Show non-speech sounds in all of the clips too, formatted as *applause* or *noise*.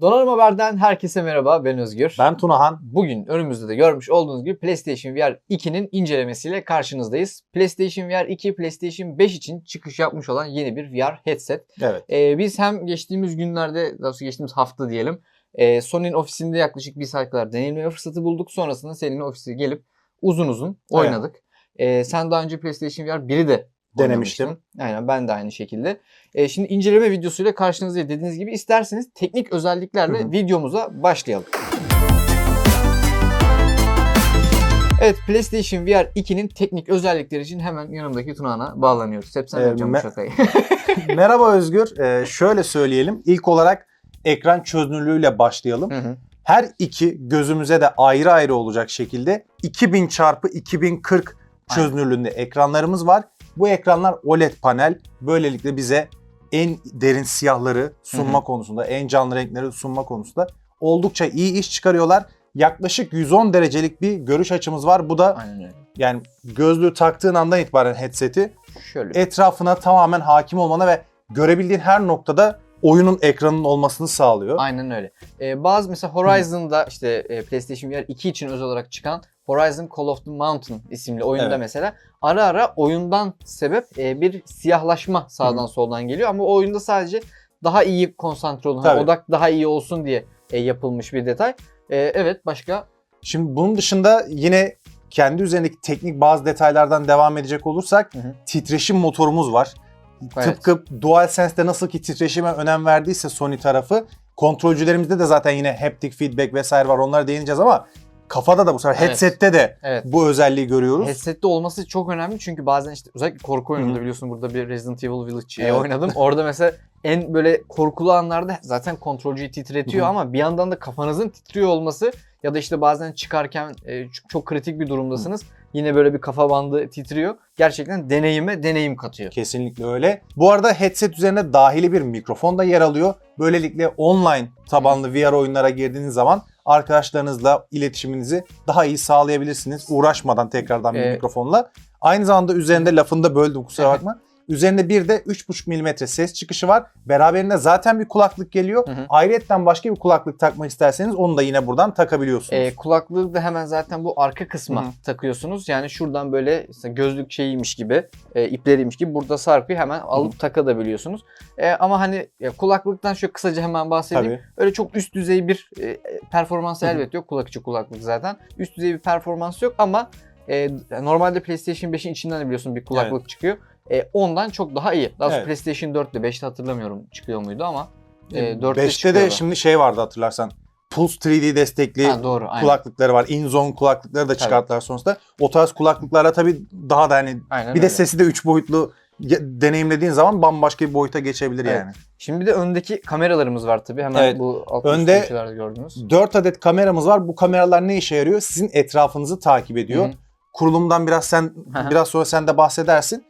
Donanım Haber'den herkese merhaba. Ben Özgür. Ben Tunahan. Bugün önümüzde de görmüş olduğunuz gibi PlayStation VR 2'nin incelemesiyle karşınızdayız. PlayStation VR 2, PlayStation 5 için çıkış yapmış olan yeni bir VR headset. Evet. Ee, biz hem geçtiğimiz günlerde, daha doğrusu geçtiğimiz hafta diyelim, e, Sony'nin ofisinde yaklaşık bir saat kadar deneyimleme fırsatı bulduk. Sonrasında senin ofise gelip uzun uzun oynadık. Ee, sen daha önce PlayStation VR 1'i de Denemiştim. Aynen ben de aynı şekilde. Ee, şimdi inceleme videosuyla karşınızdayız. Dediğiniz gibi isterseniz teknik özelliklerle Hı hı. videomuza başlayalım. Evet PlayStation VR 2'nin teknik özellikleri için hemen yanımdaki Tunağan'a bağlanıyoruz. Hep sen Ee, me- şakayı. *laughs* Merhaba Özgür. Ee, şöyle söyleyelim. İlk olarak ekran çözünürlüğüyle başlayalım. Hı hı. Her iki gözümüze de ayrı ayrı olacak şekilde 2000 çarpı 2040 çözünürlüğünde ekranlarımız var. Bu ekranlar OLED panel. Böylelikle bize en derin siyahları sunma Hı hı. konusunda, en canlı renkleri sunma konusunda oldukça iyi iş çıkarıyorlar. Yaklaşık 110 derecelik bir görüş açımız var. Bu da Aynen öyle. yani gözlüğü taktığın andan itibaren headseti Şöyle. etrafına tamamen hakim olmana ve görebildiğin her noktada oyunun ekranının olmasını sağlıyor. Aynen öyle. Ee, bazı mesela Horizon'da işte e, PlayStation VR 2 için özel olarak çıkan Horizon Call of the Mountain isimli oyunda Evet. mesela ara ara oyundan sebep e, bir siyahlaşma sağdan Hı. soldan geliyor ama o oyunda sadece daha iyi konsantre olun, hani odak daha iyi olsun diye e, yapılmış bir detay. E, evet başka Şimdi bunun dışında yine kendi üzerindeki teknik bazı detaylardan devam edecek olursak Hı hı. titreşim motorumuz var. Evet. Tıpkı DualSense'de nasıl ki titreşime önem verdiyse Sony tarafı kontrolcülerimizde de zaten yine haptic feedback vesaire var onlara değineceğiz ama kafada da bu sefer headsette de evet. bu özelliği görüyoruz. Headset'te olması çok önemli çünkü bazen işte özellikle korku oyununda Hı biliyorsun burada bir Resident Evil Village Evet. oynadım. Orada mesela en böyle korkulu anlarda zaten kontrolcüyü titretiyor hı. ama bir yandan da kafanızın titriyor olması ya da işte bazen çıkarken e, çok, çok kritik bir durumdasınız. Yine böyle bir kafa bandı titriyor. Gerçekten deneyime deneyim katıyor. Kesinlikle öyle. Bu arada headset üzerine dahili bir mikrofon da yer alıyor. Böylelikle online tabanlı VR oyunlara girdiğiniz zaman arkadaşlarınızla iletişiminizi daha iyi sağlayabilirsiniz. Uğraşmadan tekrardan bir Ee, mikrofonla. Aynı zamanda üzerinde lafını da böldüm kusura bakma. Üzerinde bir de 3.5 mm ses çıkışı var. Beraberinde zaten bir kulaklık geliyor. Hı hı. Ayrıyetten başka bir kulaklık takmak isterseniz onu da yine buradan takabiliyorsunuz. E, kulaklığı da hemen zaten bu arka kısma Hı hı. takıyorsunuz. Yani şuradan böyle gözlük şeyiymiş gibi, e, ipleriymiş gibi burada sarkıyor. Hemen alıp takabiliyorsunuz. E, ama hani ya, kulaklıktan şöyle kısaca hemen bahsedeyim. Tabii. Öyle çok üst düzey bir e, performans Hı hı. elbet yok. Kulak içi kulaklık zaten. Üst düzey bir performans yok ama e, normalde PlayStation 5'in içinden de biliyorsun bir kulaklık çıkıyor. E, ondan çok daha iyi. Daha Evet. PlayStation 4'te 5'te hatırlamıyorum çıkıyor muydu ama e, 4'te 5'te çıkıyordu. de şimdi şey vardı hatırlarsan. Pulse 3D destekli Ha, doğru aynen. kulaklıkları var. InZone kulaklıkları da Tabii. çıkarttılar sonrasında. O tarz kulaklıklarla tabii daha da hani aynen bir de öyle. sesi de 3 boyutlu deneyimlediğin zaman bambaşka bir boyuta geçebilir Evet. yani. Şimdi bir de öndeki kameralarımız var tabii. Hemen Evet. bu alt Önde- gördünüz. 4 adet kameramız var. Bu kameralar ne işe yarıyor? Sizin etrafınızı takip ediyor. Hı hı. Kurulumdan biraz sen biraz sonra sen de bahsedersin.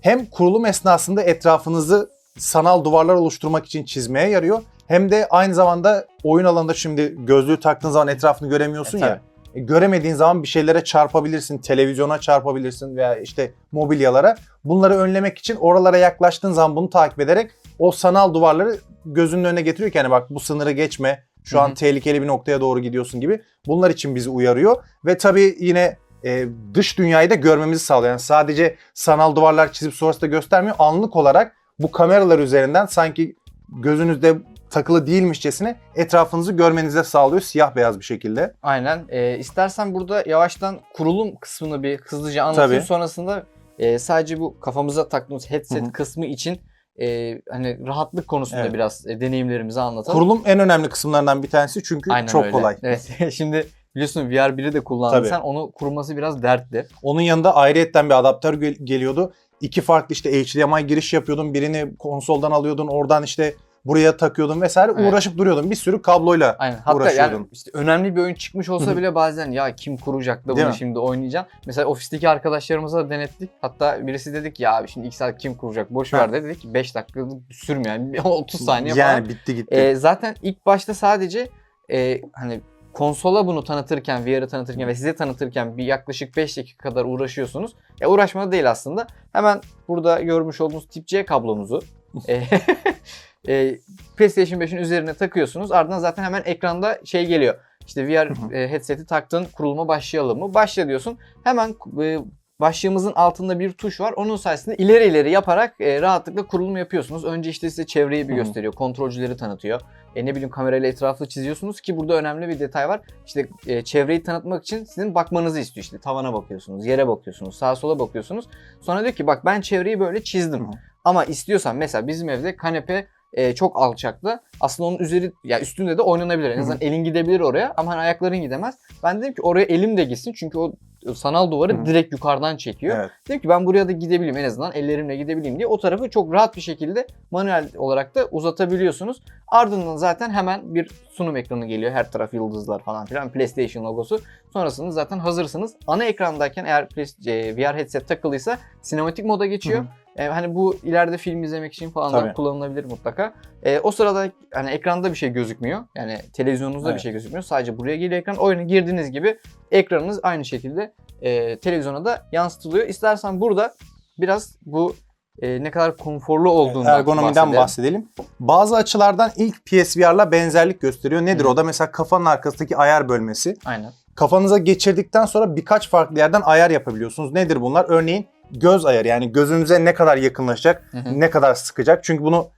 Hem kurulum esnasında etrafınızı sanal duvarlar oluşturmak için çizmeye yarıyor. Hem de aynı zamanda oyun alanında şimdi gözlüğü taktığın zaman etrafını göremiyorsun E, ya. E, göremediğin zaman bir şeylere çarpabilirsin, televizyona çarpabilirsin veya işte mobilyalara. Bunları önlemek için oralara yaklaştığın zaman bunu takip ederek o sanal duvarları gözünün önüne getiriyor ki hani bak bu sınırı geçme, şu Hı an tehlikeli bir noktaya doğru gidiyorsun gibi. Bunlar için bizi uyarıyor ve tabii yine e, dış dünyayı da görmemizi sağlıyor. Yani sadece sanal duvarlar çizip sonrasında göstermiyor. Anlık olarak bu kameralar üzerinden sanki gözünüzde takılı değilmişçesine etrafınızı görmenize sağlıyor siyah beyaz bir şekilde. Aynen. E, istersen burada yavaştan kurulum kısmını bir hızlıca anlatayım. Tabii. Sonrasında e, sadece bu kafamıza taktığımız headset Hı hı. kısmı için e, hani rahatlık konusunda Evet. biraz e, deneyimlerimizi anlatalım. Kurulum en önemli kısımlarından bir tanesi çünkü Aynen çok öyle. kolay. Evet. *laughs* Şimdi biliyorsun VR 1'i de kullandın Tabii. sen. Onu kurması biraz dertli. Onun yanında ayrıyetten bir adaptör gel- geliyordu. İki farklı işte HDMI giriş yapıyordun. Birini konsoldan alıyordun. Oradan işte buraya takıyordun vesaire. Evet. Uğraşıp duruyordun. Bir sürü kabloyla Aynen. Hatta uğraşıyordun. yani işte önemli bir oyun çıkmış olsa bile bazen ya kim kuracak da Değil bunu mi? şimdi oynayacağım. Mesela ofisteki arkadaşlarımıza da denettik. Hatta birisi dedik ya abi şimdi ilk saat kim kuracak boş ver dedi. Dedik ki 5 dakika sürmüyor yani 30 *laughs* saniye yani falan. bitti gitti. Ee, zaten ilk başta sadece e, hani konsola bunu tanıtırken, VR'ı tanıtırken ve size tanıtırken bir yaklaşık 5 dakika kadar uğraşıyorsunuz. E uğraşma değil aslında. Hemen burada görmüş olduğunuz tip C kablomuzu e, *laughs* e, PlayStation 5'in üzerine takıyorsunuz. Ardından zaten hemen ekranda şey geliyor. İşte VR e, headset'i taktın kuruluma başlayalım mı? Başla diyorsun. Hemen başlığımızın altında bir tuş var. Onun sayesinde ileri ileri yaparak e, rahatlıkla kurulum yapıyorsunuz. Önce işte size çevreyi bir gösteriyor. Kontrolcüleri tanıtıyor. E, ne bileyim kamerayla etrafı çiziyorsunuz ki burada önemli bir detay var. İşte e, çevreyi tanıtmak için sizin bakmanızı istiyor. İşte tavana bakıyorsunuz, yere bakıyorsunuz, sağa sola bakıyorsunuz. Sonra diyor ki bak ben çevreyi böyle çizdim. Hı. Ama istiyorsan mesela bizim evde kanepe e, çok alçakta. Aslında onun üzeri ya üstünde de oynanabilir. En azından elin gidebilir oraya ama hani ayakların gidemez. Ben dedim ki oraya elim de gitsin çünkü o sanal duvarı Hı direkt yukarıdan çekiyor. Evet. Dedim ki ben buraya da gidebileyim en azından ellerimle gidebileyim diye o tarafı çok rahat bir şekilde manuel olarak da uzatabiliyorsunuz. Ardından zaten hemen bir sunum ekranı geliyor. Her taraf yıldızlar falan filan. PlayStation logosu. Sonrasında zaten hazırsınız. Ana ekrandayken eğer VR headset takılıysa sinematik moda geçiyor. Hı. E, hani bu ileride film izlemek için falan da Tabii. kullanılabilir mutlaka. E, o sırada hani ekranda bir şey gözükmüyor. Yani televizyonunuzda bir Evet. şey gözükmüyor. Sadece buraya geliyor ekran. Oyuna girdiğiniz gibi ekranınız aynı şekilde e, televizyona da yansıtılıyor. İstersen burada biraz bu e, ne kadar konforlu olduğundan Ergonomiden bahsedelim. bahsedelim. Bazı açılardan ilk PSVR'la benzerlik gösteriyor. Nedir Hı. o da? Mesela kafanın arkasındaki ayar bölmesi. Aynen. Kafanıza geçirdikten sonra birkaç farklı yerden ayar yapabiliyorsunuz. Nedir bunlar? Örneğin göz ayarı yani gözünüze ne kadar yakınlaşacak, Hı hı. ne kadar sıkacak. Çünkü bunu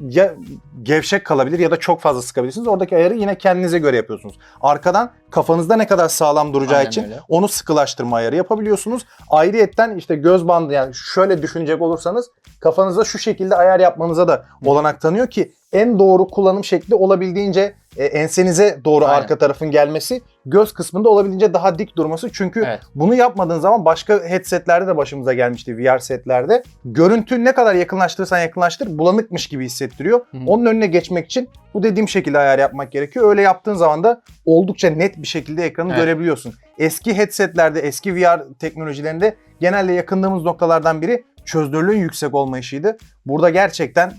ya gevşek kalabilir ya da çok fazla sıkabilirsiniz. Oradaki ayarı yine kendinize göre yapıyorsunuz. Arkadan kafanızda ne kadar sağlam duracağı Aynen için öyle. onu sıkılaştırma ayarı yapabiliyorsunuz. Ayrıyetten işte göz bandı yani şöyle düşünecek olursanız kafanıza şu şekilde ayar yapmanıza da olanak tanıyor ki en doğru kullanım şekli olabildiğince e, ensenize doğru Aynen. arka tarafın gelmesi, göz kısmında olabildiğince daha dik durması. Çünkü Evet. bunu yapmadığın zaman başka headsetlerde de başımıza gelmişti VR setlerde. Görüntü ne kadar yakınlaştırırsan yakınlaştır bulanıkmış gibi hissettiriyor. Hı. Onun önüne geçmek için bu dediğim şekilde ayar yapmak gerekiyor. Öyle yaptığın zaman da oldukça net bir şekilde ekranı Evet. görebiliyorsun. Eski headsetlerde, eski VR teknolojilerinde genelde yakındığımız noktalardan biri çözünürlüğün yüksek olmayışıydı. Burada gerçekten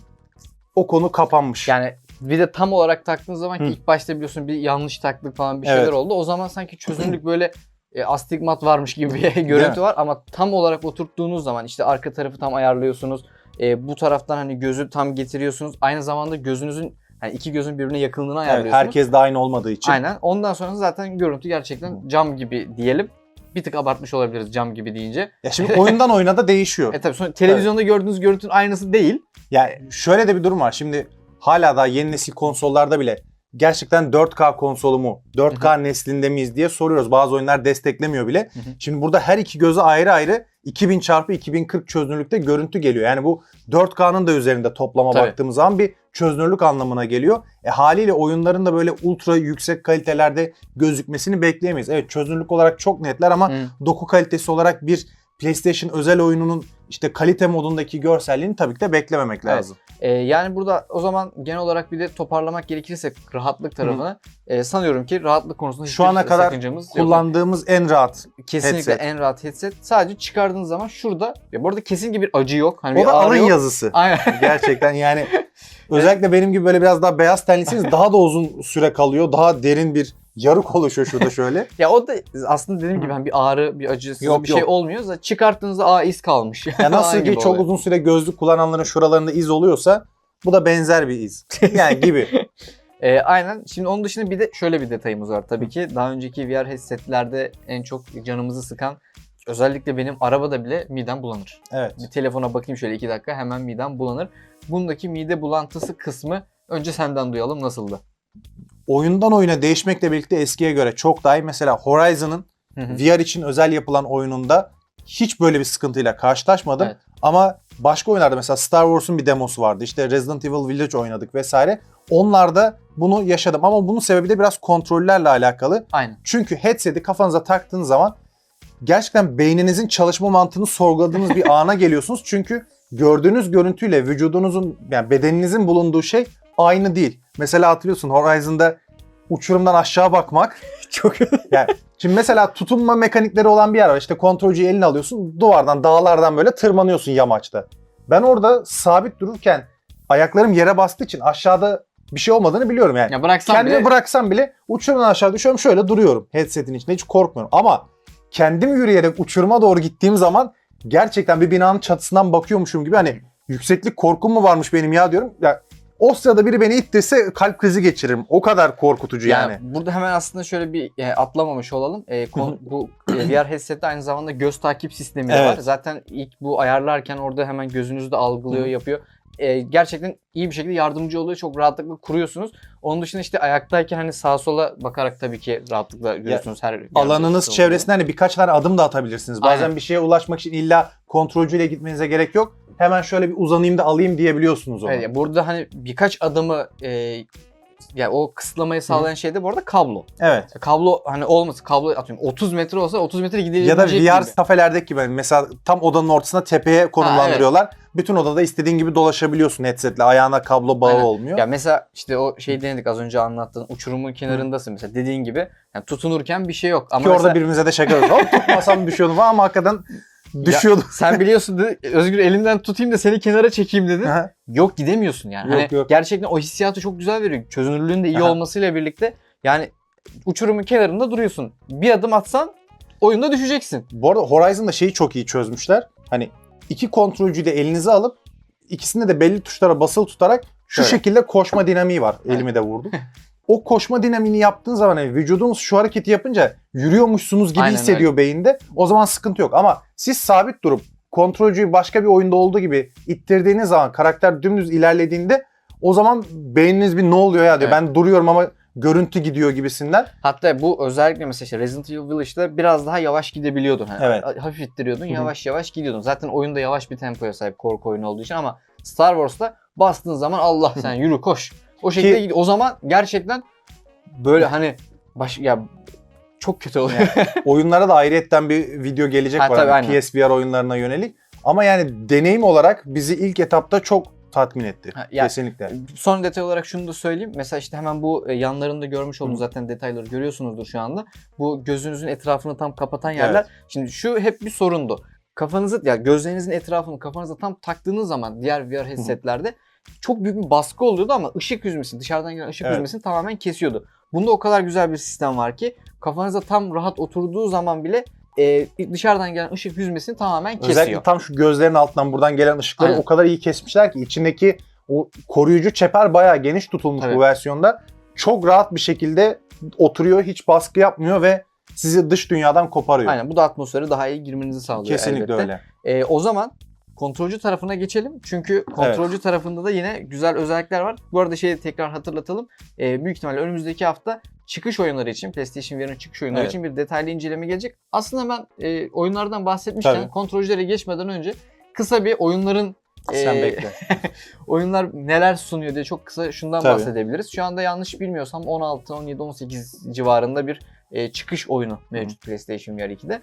o konu kapanmış. Yani bir de tam olarak taktığın zaman ki Hı. ilk başta biliyorsun bir yanlış taktık falan bir şeyler Evet. oldu. O zaman sanki çözünürlük böyle e, astigmat varmış gibi bir *laughs* görüntü var ama tam olarak oturttuğunuz zaman işte arka tarafı tam ayarlıyorsunuz. E, bu taraftan hani gözü tam getiriyorsunuz. Aynı zamanda gözünüzün hani iki gözün birbirine yakınlığını Evet, ayarlıyorsunuz. herkes de aynı olmadığı için. Aynen. Ondan sonra zaten görüntü gerçekten cam gibi diyelim. Bir tık abartmış olabiliriz cam gibi deyince. Ya şimdi oyundan oyuna da değişiyor. *laughs* E tabii sonra televizyonda gördüğünüz görüntünün aynısı değil. Yani şöyle de bir durum var. Şimdi hala da yeni nesil konsollarda bile gerçekten 4K konsolu mu? 4K neslinde miyiz diye soruyoruz. Bazı oyunlar desteklemiyor bile. Hı hı. Şimdi burada her iki göze ayrı ayrı 2000 çarpı 2040 çözünürlükte görüntü geliyor. Yani bu 4K'nın da üzerinde toplama Tabii. baktığımız zaman bir çözünürlük anlamına geliyor. E haliyle oyunların da böyle ultra yüksek kalitelerde gözükmesini bekleyemeyiz. Evet çözünürlük olarak çok netler ama Hı. doku kalitesi olarak bir PlayStation özel oyununun işte kalite modundaki görselliğini tabii ki de beklememek Evet. lazım. Ee, yani burada o zaman genel olarak bir de toparlamak gerekirse rahatlık tarafını e, sanıyorum ki rahatlık konusunda Şu ana kadar sakıncamız yok. Kullandığımız en rahat. Kesinlikle headset. en rahat headset. Sadece çıkardığınız zaman şurada ya bu arada kesinlikle bir acı yok. Hani O da alın yok. yazısı. Aynen. *laughs* Gerçekten yani *laughs* özellikle benim gibi böyle biraz daha beyaz tenlisiniz daha da uzun süre kalıyor. Daha derin bir yarık oluşuyor şurada şöyle. *laughs* ya o da aslında dediğim gibi hani bir ağrı, bir acısı Yok, bir şey yok. olmuyor. Zaten çıkarttığınızda aa iz kalmış. Ya nasıl *laughs* ki çok oluyor. uzun süre gözlük kullananların şuralarında iz oluyorsa bu da benzer bir iz. *laughs* Yani gibi. Ee, aynen. Şimdi onun dışında bir de şöyle bir detayımız var tabii ki. Daha önceki VR headsetlerde en çok canımızı sıkan özellikle benim arabada bile midem bulanır. Evet. Bir telefona bakayım şöyle iki dakika hemen midem bulanır. Bundaki mide bulantısı kısmı önce senden duyalım nasıldı? Oyundan oyuna değişmekle birlikte eskiye göre çok daha iyi. Mesela Horizon'ın. VR için özel yapılan oyununda hiç böyle bir sıkıntıyla karşılaşmadım. Evet. Ama başka oyunlarda mesela Star Wars'un bir demosu vardı. İşte Resident Evil Village oynadık vesaire. Onlarda bunu yaşadım ama bunun sebebi de biraz kontrollerle alakalı. Aynen. Çünkü headset'i kafanıza taktığınız zaman gerçekten beyninizin çalışma mantığını sorguladığınız bir *laughs* ana geliyorsunuz. Çünkü gördüğünüz görüntüyle vücudunuzun yani bedeninizin bulunduğu şey aynı değil. Mesela hatırlıyorsun Horizon'da uçurumdan aşağı bakmak *laughs* Çok yani şimdi mesela tutunma mekanikleri olan bir yer var. İşte kontrolcüyü eline alıyorsun. Duvardan, dağlardan böyle tırmanıyorsun yamaçta. Ben orada sabit dururken ayaklarım yere bastığı için aşağıda bir şey olmadığını biliyorum yani. Ya bıraksan Kendimi bile bıraksam bile uçurumdan aşağı düşüyorum şöyle duruyorum headsetin içinde hiç korkmuyorum. Ama kendim yürüyerek uçuruma doğru gittiğim zaman gerçekten bir binanın çatısından bakıyormuşum gibi hani yükseklik korkum mu varmış benim ya diyorum. Ya O sırada biri beni ittirse kalp krizi geçiririm. O kadar korkutucu yani. Yani burada hemen aslında şöyle bir e, atlamamış olalım. E, *laughs* kon- bu e, VR headset'te aynı zamanda göz takip sistemi de Evet. var. Zaten ilk bu ayarlarken orada hemen gözünüzde algılıyor, Hı. yapıyor. E, gerçekten iyi bir şekilde yardımcı oluyor. Çok rahatlıkla kuruyorsunuz. Onun dışında işte ayaktayken hani sağa sola bakarak tabii ki rahatlıkla görüyorsunuz her Alanınız yerde. çevresinde hani birkaç tane adım da atabilirsiniz. Bazen Aynen. bir şeye ulaşmak için illa kontrolcüyle gitmenize gerek yok. Hemen şöyle bir uzanayım da alayım diyebiliyorsunuz onu. Evet, burada hani birkaç adımı e, ya o kısıtlamayı sağlayan şey de bu arada kablo. Evet. Kablo hani olması kablo atıyorum 30 metre olsa 30 metre gidilebilecek Ya da VR gibi. kafelerdeki gibi hani mesela tam odanın ortasına tepeye konumlandırıyorlar. Bütün odada istediğin gibi dolaşabiliyorsun headsetle. Ayağına kablo bağı Aynen. olmuyor. Ya mesela işte o şey denedik az önce anlattığın uçurumun kenarındasın mesela dediğin gibi yani tutunurken bir şey yok. Ama Ki orada mesela- birbirimize de şaka yapıyoruz. Hop tutmasam düşüyordum ama hakikaten düşüyordum. sen biliyorsun dedi Özgür elinden tutayım da seni kenara çekeyim dedi. Yok gidemiyorsun yani. Yok, hani yok. Gerçekten o hissiyatı çok güzel veriyor. Çözünürlüğün de iyi Aha. olmasıyla birlikte yani uçurumun kenarında duruyorsun. Bir adım atsan oyunda düşeceksin. Bu arada Horizon'da şeyi çok iyi çözmüşler. Hani iki kontrolcüyü de elinize alıp ikisinde de belli tuşlara basılı tutarak şu Şöyle. şekilde koşma dinamiği var. Elimi de vurdum. *laughs* o koşma dinamiğini yaptığın zaman hani vücudunuz şu hareketi yapınca yürüyormuşsunuz gibi Aynen hissediyor beyinde. O zaman sıkıntı yok ama siz sabit durup kontrolcüyü başka bir oyunda olduğu gibi ittirdiğiniz zaman karakter dümdüz ilerlediğinde o zaman beyniniz bir ne oluyor ya diyor. Evet. Ben duruyorum ama görüntü gidiyor gibisinden. Hatta bu özellikle mesela işte Resident Evil Village'da biraz daha yavaş gidebiliyordun. Hani Evet. Hafif ittiriyordun, yavaş yavaş gidiyordun. Zaten oyunda yavaş bir tempoya sahip korku oyunu olduğu için ama Star Wars'ta bastığın zaman Allah sen yürü koş. O şekilde Ki-. O zaman gerçekten böyle hani baş ya çok kötü oluyor. *laughs* Oyunlara da ayrıyetten bir video gelecek Ha, var. tabii, aynen. PSVR oyunlarına yönelik. Ama yani deneyim olarak bizi ilk etapta çok tatmin etti. Ha, ya- Kesinlikle. Son detay olarak şunu da söyleyeyim. Mesela işte hemen bu e, yanlarında görmüş olduğunuz Hı. zaten detayları görüyorsunuzdur şu anda. Bu gözünüzün etrafını tam kapatan yerler. Şimdi şu hep bir sorundu. Kafanızı ya gözlerinizin etrafını kafanıza tam taktığınız zaman diğer VR headsetlerde çok büyük bir baskı oluyordu ama ışık hüzmesini dışarıdan gelen ışık Evet. hüzmesini tamamen kesiyordu. Bunda o kadar güzel bir sistem var ki kafanıza tam rahat oturduğu zaman bile e, dışarıdan gelen ışık hüzmesini tamamen kesiyor. Özellikle tam şu gözlerin altından buradan gelen ışıkları Aynen. o kadar iyi kesmişler ki içindeki o koruyucu çeper bayağı geniş tutulmuş Tabii. bu versiyonda. Çok rahat bir şekilde oturuyor, hiç baskı yapmıyor ve sizi dış dünyadan koparıyor. Aynen bu da atmosfere daha iyi girmenizi sağlıyor Kesinlikle elbette. öyle. Ee, o zaman kontrolcü tarafına geçelim. Çünkü kontrolcü tarafında da yine güzel özellikler var. Bu arada şeyi tekrar hatırlatalım. Ee, büyük ihtimalle önümüzdeki hafta çıkış oyunları için, PlayStation VR'ın çıkış oyunları Evet. için bir detaylı inceleme gelecek. Aslında ben e, oyunlardan bahsetmişken Tabii. kontrolcülere geçmeden önce kısa bir oyunların Sen e, bekle. *laughs* oyunlar neler sunuyor diye çok kısa şundan Tabii. bahsedebiliriz. Şu anda yanlış bilmiyorsam 16, 17, 18 civarında bir e, çıkış oyunu mevcut PlayStation VR 2'de.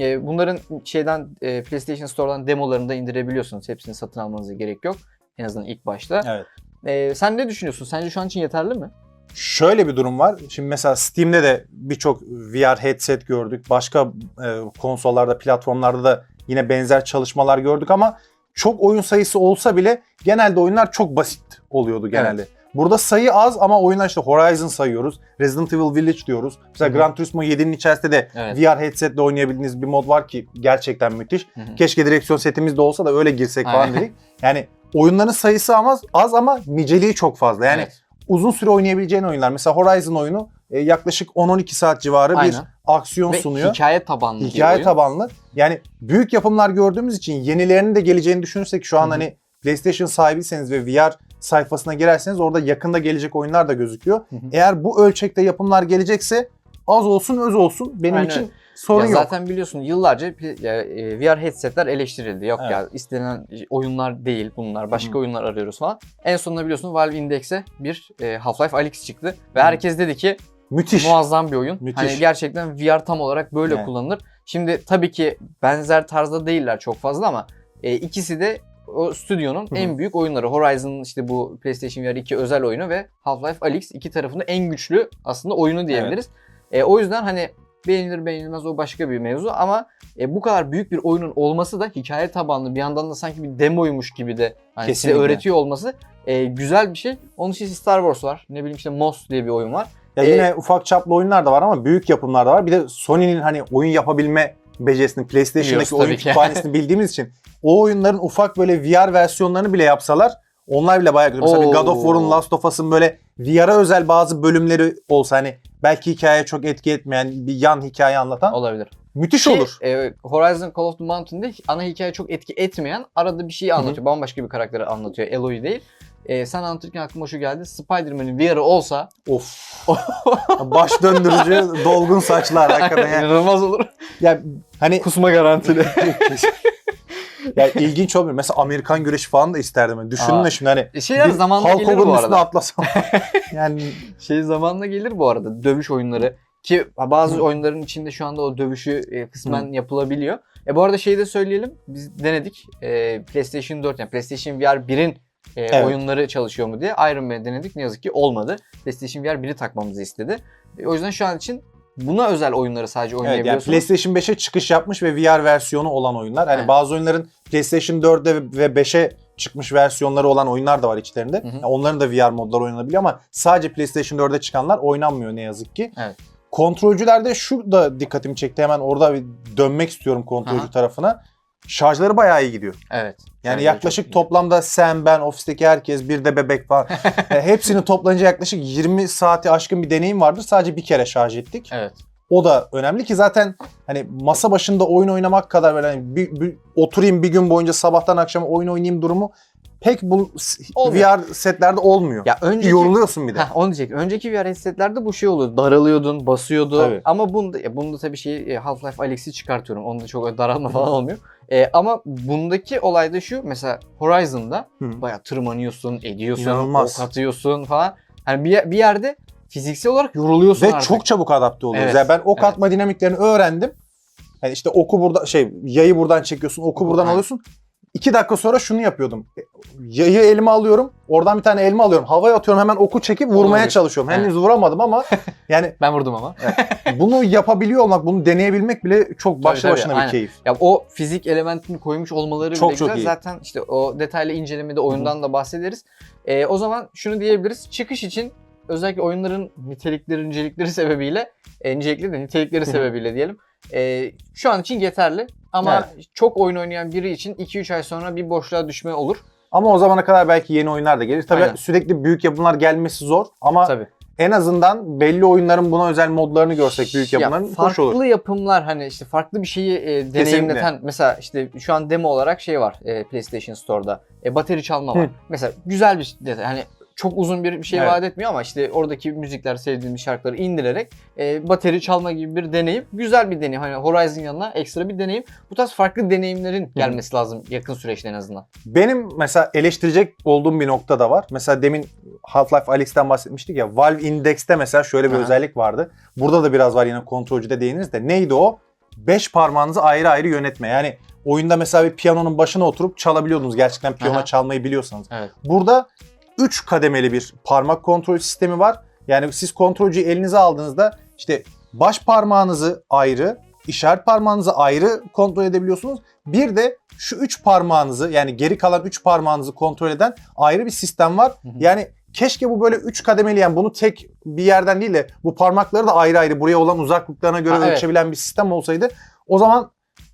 E, bunların şeyden e, PlayStation Store'dan demolarını da indirebiliyorsunuz. Hepsini satın almanıza gerek yok. En azından ilk başta. Evet. E, sen ne düşünüyorsun? Sence şu an için yeterli mi? Şöyle bir durum var. Şimdi mesela Steam'de de birçok VR headset gördük. Başka e, konsollarda, platformlarda da yine benzer çalışmalar gördük ama çok oyun sayısı olsa bile genelde oyunlar çok basit oluyordu genelde. Burada sayı az ama oyunlar işte Horizon sayıyoruz. Resident Evil Village diyoruz. Mesela Hı hı. Gran Turismo 7'nin içerisinde de Evet. VR headsetle oynayabildiğiniz bir mod var ki gerçekten müthiş. Hı hı. Keşke direksiyon setimiz de olsa da öyle girsek falan dedik. Yani oyunların sayısı ama az ama niceliği çok fazla. Yani Evet. uzun süre oynayabileceğin oyunlar. Mesela Horizon oyunu e, yaklaşık 10-12 saat civarı bir Aynen. aksiyon Ve sunuyor. hikaye tabanlı bir Hikaye tabanlı. Yani büyük yapımlar gördüğümüz için yenilerinin de geleceğini düşünürsek şu an Hı hı. hani PlayStation sahibiyseniz ve VR sayfasına girerseniz orada yakında gelecek oyunlar da gözüküyor. Hı hı. Eğer bu ölçekte yapımlar gelecekse az olsun öz olsun benim Aynen için sorun Ya yok. Zaten biliyorsun yıllarca e, VR headsetler eleştirildi. Yok Evet. ya istenen oyunlar değil bunlar. Başka Hı. oyunlar arıyoruz falan. En sonunda biliyorsun Valve Index'e bir e, Half-Life Alyx çıktı. Ve Hı. herkes dedi ki Müthiş. muazzam bir oyun. Müthiş. Hani gerçekten VR tam olarak böyle Evet. kullanılır. Şimdi tabii ki benzer tarzda değiller çok fazla ama e, ikisi de o stüdyonun Hı hı. en büyük oyunları. Horizon'ın işte bu PlayStation VR 2 özel oyunu ve Half-Life Alyx iki tarafında en güçlü aslında oyunu diyebiliriz. E, o yüzden hani beğenilir beğenilmez o başka bir mevzu ama e, bu kadar büyük bir oyunun olması da hikaye tabanlı bir yandan da sanki bir demoymuş gibi de hani size öğretiyor olması e, güzel bir şey. Onun için Star Wars var. Ne bileyim işte Moss diye bir oyun var. Ya Ee, yine ufak çaplı oyunlar da var ama büyük yapımlar da var. Bir de Sony'nin hani oyun yapabilme becerisini, PlayStation'daki oyun kütüphanesini *laughs* bildiğimiz için o oyunların ufak böyle VR versiyonlarını bile yapsalar Onlar bile bayağı güzel. Mesela bir God of War'un Oo. Last of Us'ın böyle VR'a özel bazı bölümleri olsa hani belki hikayeye çok etki etmeyen bir yan hikaye anlatan Olabilir. müthiş Ki, olur. e, Horizon Call of the Mountain'de ana hikaye çok etki etmeyen arada bir şeyi anlatıyor. Bambaşka bir karakteri anlatıyor. Eloy değil. E, sen anlatırken aklıma şu geldi. Spider-Man'in VR'ı olsa Of. *laughs* Baş döndürücü dolgun saçlar hakikaten. Yani, inanılmaz olur. yani hani Kusma garantili. *laughs* ya ilginç olmuyor. Mesela Amerikan güreşi falan da isterdim. Yani düşünün Aa. de şimdi hani E, Şeyler bir zamanla Hulk gelir bu Hogan'ın üstüne arada. atlasam. *laughs* yani Şey zamanla gelir bu arada. Dövüş oyunları. Ki bazı Hı. oyunların içinde şu anda o dövüşü e, kısmen yapılabiliyor. E bu arada şeyi de söyleyelim. Biz denedik. E, PlayStation 4 yani PlayStation VR 1'in e, Evet. oyunları çalışıyor mu diye Iron Man denedik. Ne yazık ki olmadı. PlayStation VR 1'i takmamızı istedi. E, o yüzden şu an için buna özel oyunları sadece Evet yani oynayabiliyorsunuz. PlayStation 5'e çıkış yapmış ve VR versiyonu olan oyunlar. Hani Evet. bazı oyunların PlayStation 4'e ve 5'e çıkmış versiyonları olan oyunlar da var içlerinde. Hı hı. Yani onların da VR modları oynanabiliyor ama sadece PlayStation 4'e çıkanlar oynanmıyor ne yazık ki. Evet. Kontrolcülerde şu da dikkatimi çekti. Hemen orada bir dönmek istiyorum kontrolcü Aha. tarafına. Şarjları bayağı iyi gidiyor. Evet. Yani yaklaşık toplamda sen, ben, ofisteki herkes, bir de bebek falan. *laughs* Yani hepsini toplanınca yaklaşık 20 saati aşkın bir deneyim vardır. Sadece bir kere şarj ettik. Evet. O da önemli ki zaten hani masa başında oyun oynamak kadar böyle hani bir, bir- oturayım bir gün boyunca sabahtan akşama oyun oynayayım durumu pek bu Olmuyor. VR setlerde olmuyor. Ya önceki Yoruluyorsun bir de. Heh, onu diyecek. Önceki VR headsetlerde bu şey oluyordu. Daralıyordun, basıyordu. Tabii. Ama bunda ya bunda tabii şey e, Half-Life Alyx'i çıkartıyorum. Onda çok daralma falan olmuyor. E, ama bundaki olay da şu. Mesela Horizon'da Hı. bayağı tırmanıyorsun, ediyorsun, İnanılmaz. ok atıyorsun falan. Hani bir, bir yerde fiziksel olarak yoruluyorsun Ve artık. çok çabuk adapte oluyoruz. Evet, Yani ben ok atma dinamiklerini öğrendim. Yani işte oku burada şey yayı buradan çekiyorsun, oku buradan Aynen. alıyorsun. İki dakika sonra şunu yapıyordum. Yayı elime alıyorum. Oradan bir tane elma alıyorum. Havaya atıyorum hemen oku çekip vurmaya Olabilir. çalışıyorum. Evet. Henüz vuramadım ama *laughs* yani Ben vurdum ama. bunu yapabiliyor olmak, bunu deneyebilmek bile çok başlı tabii, başına bir aynen. keyif. Ya o fizik elementini koymuş olmaları Çok bile çok güzel. iyi. Zaten işte o detaylı incelemede oyundan da bahsederiz. Ee, o zaman şunu diyebiliriz. Çıkış için özellikle oyunların nitelikleri, nicelikleri sebebiyle, e, nicelikleri de nitelikleri sebebiyle diyelim. E, şu an için yeterli. Ama çok oyun oynayan biri için 2-3 ay sonra bir boşluğa düşme olur. Ama o zamana kadar belki yeni oyunlar da gelir. Tabii Aynen. sürekli büyük yapımlar gelmesi zor ama Tabii. en azından belli oyunların buna özel modlarını görsek büyük Ya yapımların hoş farklı olur. yapımlar hani işte farklı bir şeyi e, deneyimleten mesela işte şu an demo olarak şey var e, PlayStation Store'da e, bateri çalma var. Hı. Mesela güzel bir detay hani çok uzun bir şey Evet. vaat etmiyor ama işte oradaki müzikler sevdiğimiz şarkıları indirerek e, bateri çalma gibi bir deneyim. Güzel bir deneyim. Hani Horizon yanına ekstra bir deneyim. Bu tarz farklı deneyimlerin gelmesi lazım yakın süreçte en azından. Benim mesela eleştirecek olduğum bir nokta da var. Mesela demin Half-Life Alyx'ten bahsetmiştik ya. Valve Index'te mesela şöyle bir Aha. özellik vardı. Burada da biraz var yine kontrolcüde değiniriz de. Neydi o? Beş parmağınızı ayrı ayrı yönetme. Yani oyunda mesela bir piyanonun başına oturup çalabiliyordunuz. Gerçekten piyano Aha. çalmayı biliyorsanız. Evet. Burada 3 kademeli bir parmak kontrol sistemi var. Yani siz kontrolcüyü elinize aldığınızda işte baş parmağınızı ayrı, işaret parmağınızı ayrı kontrol edebiliyorsunuz. Bir de şu 3 parmağınızı yani geri kalan 3 parmağınızı kontrol eden ayrı bir sistem var. Hı hı. Yani keşke bu böyle 3 kademeli yani bunu tek bir yerden değil de bu parmakları da ayrı ayrı buraya olan uzaklıklarına göre Ha, evet. ölçebilen bir sistem olsaydı o zaman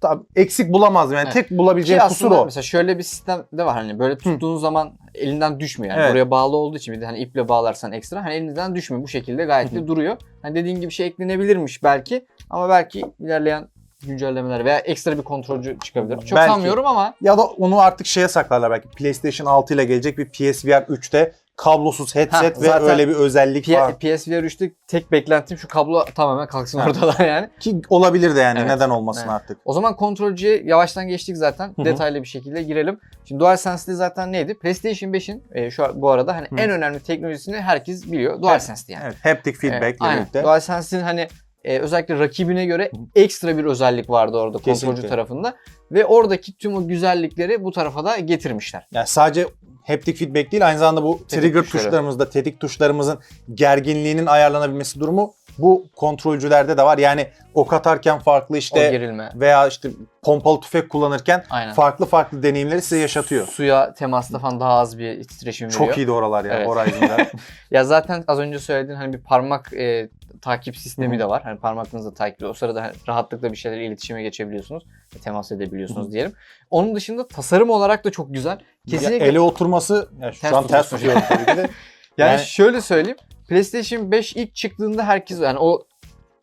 tabii eksik bulamazdım. Yani Evet. tek Ki bulabileceğim kusur aslında o. mesela şöyle bir sistem de var hani böyle tuttuğun zaman elinden düşmüyor yani Evet. buraya bağlı olduğu için bir de hani iple bağlarsan ekstra hani elinden düşmüyor bu şekilde gayet de duruyor. Hani dediğin gibi şey eklenebilirmiş belki ama belki ilerleyen güncellemeler veya ekstra bir kontrolcü çıkabilir. Çok Belki. sanmıyorum ama Ya da onu artık şeye saklarlar belki. PlayStation 6 ile gelecek bir PSVR 3'te kablosuz headset Ha, ve öyle bir özellik P- var. PSVR 3'te tek beklentim şu kablo tamamen kalksın ortadan yani. Ki olabilir de yani Evet. neden olmasın Evet. artık. O zaman kontrolcüye yavaştan geçtik zaten. hı. Detaylı bir şekilde girelim. Şimdi DualSense'de zaten neydi? PlayStation 5'in e, şu bu arada hani Hı. en önemli teknolojisini herkes biliyor. DualSense'di yani. Evet, haptic feedback aynen. birlikte. DualSense'in hani e, özellikle rakibine göre ekstra bir özellik vardı orada kontrolcü Kesinlikle. tarafında. Ve oradaki tüm o güzellikleri bu tarafa da getirmişler. Yani sadece haptic feedback değil aynı zamanda bu Tetik trigger tuşları. tuşlarımızda, tetik tuşlarımızın gerginliğinin ayarlanabilmesi durumu bu kontrolcülerde de var. Yani ok atarken farklı işte veya işte pompalı tüfek kullanırken Aynen. farklı farklı deneyimleri size yaşatıyor. Suya temasta falan daha az bir titreşim veriyor. Çok iyiydi oralar ya Evet. Horizon'da. *laughs* Ya zaten az önce söylediğin hani bir parmak e, takip sistemi de var. Hani parmaklarınızla takip ediyor. O sırada hani rahatlıkla bir şeyler iletişime geçebiliyorsunuz. ve Temas edebiliyorsunuz diyelim. Onun dışında tasarım olarak da çok güzel. Kesinlikle Ya ele oturması ya şu Ters an ters tutuyorum tabii ki de. *laughs* Yani, Yani- şöyle söyleyeyim. PlayStation 5 ilk çıktığında herkes yani o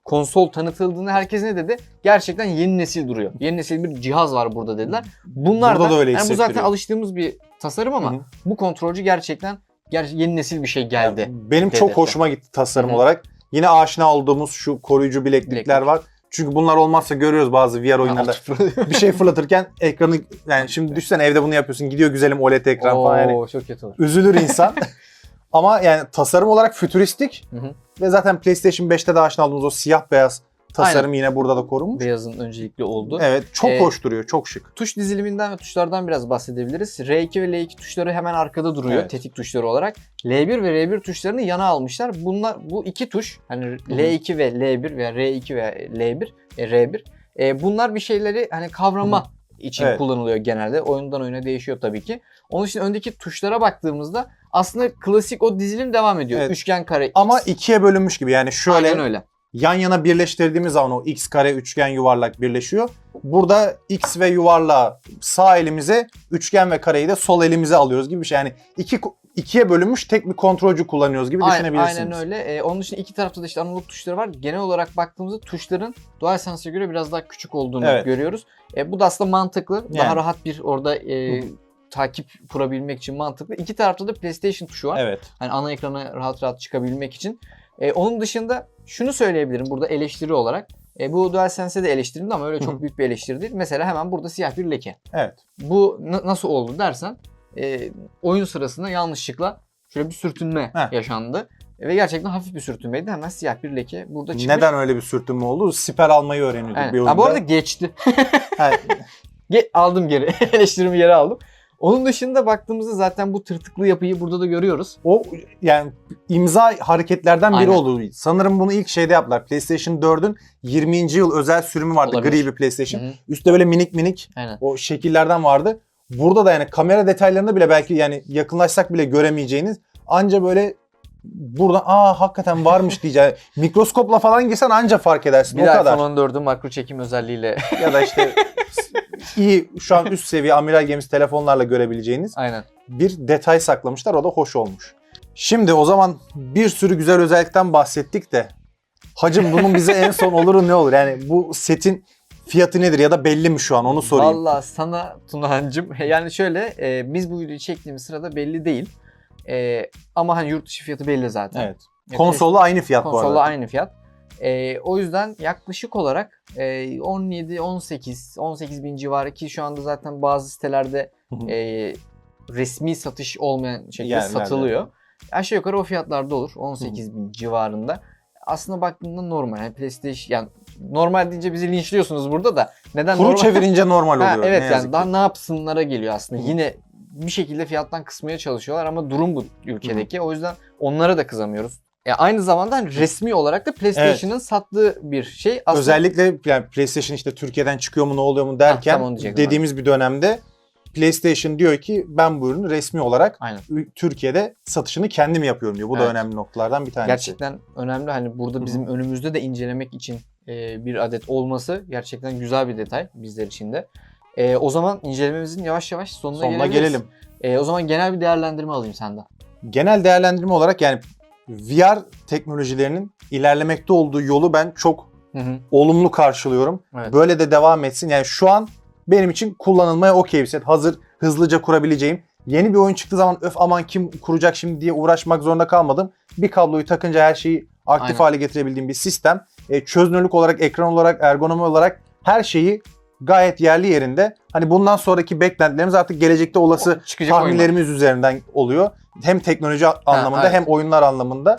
konsol tanıtıldığında herkes ne dedi? Gerçekten yeni nesil duruyor. Yeni nesil bir cihaz var burada dediler. Bunlar Burada da, öyle yani bu zaten hissettiriyor. alıştığımız bir tasarım ama Hı hı. bu kontrolcü gerçekten ger yeni nesil bir şey geldi. Yani benim çok hoşuma gitti tasarım Hı hı. olarak. Yine aşina olduğumuz şu koruyucu bileklikler Bileklik. var. Çünkü bunlar olmazsa görüyoruz bazı VR oyunlarda. *laughs* bir şey fırlatırken ekranı yani şimdi düşsene evde bunu yapıyorsun gidiyor güzelim OLED ekran falan yani Oo, çok kötü olur. üzülür insan. *laughs* Ama yani tasarım olarak fütüristik Hı hı. ve zaten PlayStation 5'te de aşina olduğumuz o siyah beyaz tasarım yine burada da korunmuş. Beyazın öncelikli oldu. Evet çok Ee, hoş duruyor çok şık. Tuş diziliminden ve tuşlardan biraz bahsedebiliriz. R2 ve L2 tuşları hemen arkada duruyor Evet. tetik tuşları olarak. L1 ve R1 tuşlarını yana almışlar. Bunlar bu iki tuş hani L2 ve L1 veya R2 ve L1 e, R1 e, bunlar bir şeyleri hani kavrama için Evet. kullanılıyor genelde. Oyundan oyuna değişiyor tabii ki. Onun için öndeki tuşlara baktığımızda aslında klasik o dizilim devam ediyor. Evet. Üçgen kare X. Ama ikiye bölünmüş gibi yani şöyle Aynen öyle. Yan yana birleştirdiğimiz zaman o x kare üçgen yuvarlak birleşiyor. Burada x ve yuvarlağı sağ elimize, üçgen ve kareyi de sol elimize alıyoruz gibi bir şey. Yani iki ikiye bölünmüş tek bir kontrolcü kullanıyoruz gibi Aynen, düşünebilirsiniz. aynen öyle. Ee, onun için iki tarafta da işte analog tuşları var. Genel olarak baktığımızda tuşların DualSense'e göre biraz daha küçük olduğunu Evet. görüyoruz. E, bu da aslında mantıklı. Daha Yani. rahat bir orada e, Hı. takip kurabilmek için mantıklı. İki tarafta da PlayStation tuşu var. Evet. Hani ana ekrana rahat rahat çıkabilmek için. E, onun dışında şunu söyleyebilirim burada eleştiri olarak. E, bu DualSense'e de eleştirimdi ama öyle Hı. çok büyük bir eleştiri değil. Mesela hemen burada siyah bir leke. Evet. Bu na- nasıl oldu dersen e, oyun sırasında yanlışlıkla şöyle bir sürtünme Heh. yaşandı. Ve gerçekten hafif bir sürtünmeydi. Hemen siyah bir leke burada çıkmış. Neden öyle bir sürtünme oldu? Siper almayı öğreniyorduk Aynen. bir Ha, oyunda. bu arada geçti. Ha, *laughs* Ge- aldım geri. *laughs* Eleştirimi geri aldım. Onun dışında baktığımızda zaten bu tırtıklı yapıyı burada da görüyoruz. o yani imza hareketlerden biri Aynen. oldu. Sanırım bunu ilk şeyde yaptılar. PlayStation 4'ün 20. yıl özel sürümü vardı. Olabilir. Gri bir PlayStation. Hı hı. Üstte böyle minik minik Aynen. o şekillerden vardı. Burada da yani kamera detaylarında bile belki yani yakınlaşsak bile göremeyeceğiniz anca böyle buradan aa hakikaten varmış *laughs* diyeceğin mikroskopla falan girsen anca fark edersin Bir o kadar. iPhone 14'ü makro çekim özelliğiyle. ya da işte *laughs* iyi şu an üst seviye amiral gemisi telefonlarla görebileceğiniz Aynen. bir detay saklamışlar. O da hoş olmuş. Şimdi o zaman bir sürü güzel özellikten bahsettik de hacım bunun bize en son oluru ne olur? Yani bu setin fiyatı nedir ya da belli mi şu an onu sorayım. Valla sana Tunahan'cım *laughs* yani şöyle e, biz bu videoyu çektiğimiz sırada belli değil. E, ama hani yurt dışı fiyatı belli zaten. Evet. E, Konsolla aynı fiyat bu Konsolla arada. aynı fiyat. E, o yüzden yaklaşık olarak e, 17, 18, 18 bin civarı ki şu anda zaten bazı sitelerde e, resmi satış olmayan şekilde Yerlerde. satılıyor. Aşağı yukarı o fiyatlarda olur. 18 bin civarında. Aslında baktığında normal. Yani PlayStation yani normal deyince bizi linçliyorsunuz burada da. Neden Kuru normal? çevirince normal Ha, oluyor. evet ne yani yazık daha ki. ne yapsınlara geliyor aslında. Yine bir şekilde fiyattan kısmaya çalışıyorlar ama durum bu ülkedeki. O yüzden onlara da kızamıyoruz. Ya aynı zamanda hani resmi olarak da PlayStation'ın sattığı bir şey. Aslında Özellikle yani PlayStation işte Türkiye'den çıkıyor mu ne oluyor mu derken tam onu diyecektim dediğimiz bir dönemde PlayStation diyor ki ben bu ürünü resmi olarak Aynen. ü- Türkiye'de satışını kendim yapıyorum diyor. Bu da Evet. önemli noktalardan bir tanesi. gerçekten önemli. Hani burada Hı hı. bizim önümüzde de incelemek için e, bir adet olması gerçekten güzel bir detay bizler için de. E, o zaman incelememizin yavaş yavaş sonuna, Sonuna gelebiliriz. gelelim. E, o zaman genel bir değerlendirme alayım senden. Genel değerlendirme olarak yani VR teknolojilerinin ilerlemekte olduğu yolu ben çok Hı hı. olumlu karşılıyorum. Evet. Böyle de devam etsin. Yani şu an benim için kullanılmaya okey bir set. Hazır hızlıca kurabileceğim. Yeni bir oyun çıktığı zaman öf aman kim kuracak şimdi diye uğraşmak zorunda kalmadım. Bir kabloyu takınca her şeyi aktif Aynen. hale getirebildiğim bir sistem. E, çözünürlük olarak, ekran olarak, ergonomi olarak her şeyi gayet yerli yerinde. Hani bundan sonraki beklentilerimiz artık gelecekte olası çıkacak oyunlar. tahminlerimiz üzerinden oluyor. Hem teknoloji anlamında evet. hem oyunlar anlamında.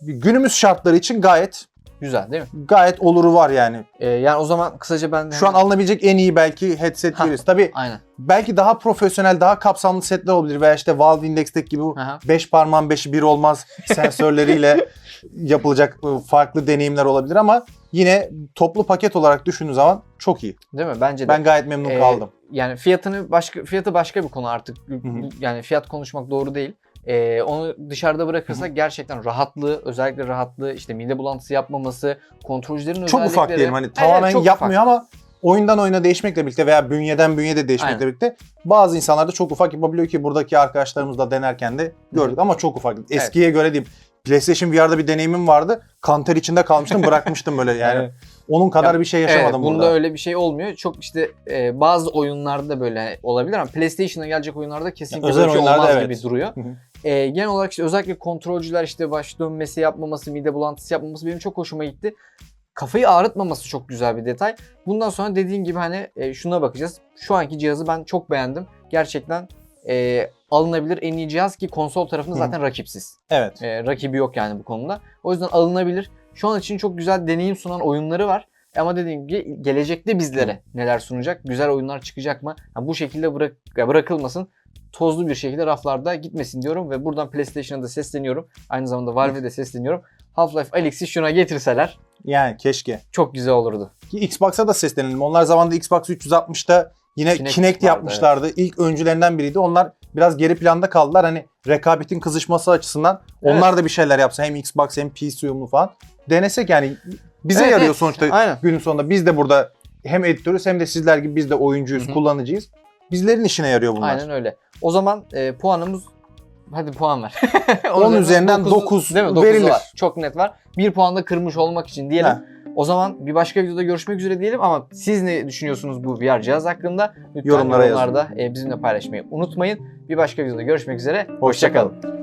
Günümüz şartları için gayet Güzel değil mi? gayet oluru var yani. E, yani o zaman kısaca ben Şu an hemen- alınabilecek en iyi belki headset Ha. diyoruz. Tabii Aynen. belki daha profesyonel, daha kapsamlı setler olabilir veya işte Valve Index'teki gibi bu Aha. 5 parmağın 5'i bir olmaz sensörleriyle *laughs* yapılacak ıı, farklı deneyimler olabilir ama yine toplu paket olarak düşündüğün zaman çok iyi. Değil mi? Bence de. Ben gayet memnun Ee, kaldım. Yani fiyatını başka fiyatı başka bir konu artık. hı. Yani fiyat konuşmak doğru değil. Ee, onu dışarıda bırakırsak gerçekten rahatlığı, özellikle rahatlığı, işte mide bulantısı yapmaması, kontrolcülerin Çok ufak özellikleri- diyelim hani Evet, tamamen çok yapmıyor ufak. ama oyundan oyuna değişmekle birlikte veya bünyeden bünyeye de değişmekle Aynen. birlikte bazı insanlar da çok ufak yapabiliyor ki buradaki arkadaşlarımız da denerken de gördük ama çok ufak. Eskiye göre diyeyim. PlayStation VR'da bir deneyimim vardı. Kanter içinde kalmıştım bırakmıştım böyle *laughs* yani. Evet. Onun kadar Ya, bir şey Evet, yaşamadım bunda burada. öyle bir şey olmuyor. Çok işte e, bazı oyunlarda böyle olabilir ama PlayStation'a gelecek oyunlarda kesinlikle Özel böyle bir şey oyunlarda olmaz evet. gibi duruyor. Hı hı. E, genel olarak işte özellikle kontrolcüler işte baş dönmesi yapmaması, mide bulantısı yapmaması benim çok hoşuma gitti. Kafayı ağrıtmaması çok güzel bir detay. Bundan sonra dediğin gibi hani e, şuna bakacağız. Şu anki cihazı ben çok beğendim. Gerçekten e, alınabilir en iyi cihaz ki konsol tarafında Hı. zaten rakipsiz. Evet. E, rakibi yok yani bu konuda. O yüzden alınabilir. Şu an için çok güzel deneyim sunan oyunları var. Ama dediğim gibi gelecekte bizlere neler sunacak? Güzel oyunlar çıkacak mı? Ha, bu şekilde bırak bırakılmasın. Tozlu bir şekilde raflarda gitmesin diyorum ve buradan PlayStation'a da sesleniyorum. Aynı zamanda Valve'e de sesleniyorum. Half-Life Alyx'i şuna getirseler Yani keşke. çok güzel olurdu. Ki Xbox'a da seslenelim. Onlar zamanında Xbox 360'ta yine Kinect Kinect, vardı, yapmışlardı. İlk öncülerinden biriydi. Onlar biraz geri planda kaldılar. Hani rekabetin kızışması açısından Evet. onlar da bir şeyler yapsa hem Xbox hem PC uyumlu falan. Denesek yani bize Evet, yarıyor evet. sonuçta. Aynen. Günün sonunda biz de burada hem editörüz hem de sizler gibi biz de oyuncuyuz, Hı hı. kullanıcıyız. Bizlerin işine yarıyor bunlar. Aynen öyle. O zaman e, puanımız hadi puan ver. *laughs* 10 üzerinden Dokuzu- 9 değil mi? Dokuzu verilir. var. Çok net var. Bir puan da kırmış olmak için diyelim. Ha. O zaman bir başka videoda görüşmek üzere diyelim ama siz ne düşünüyorsunuz bu VR cihaz hakkında? Lütfen Yorumlara yazın. yorumlarda e, bizimle paylaşmayı unutmayın. Bir başka videoda görüşmek üzere. Hoşça kalın. Hoşçakalın.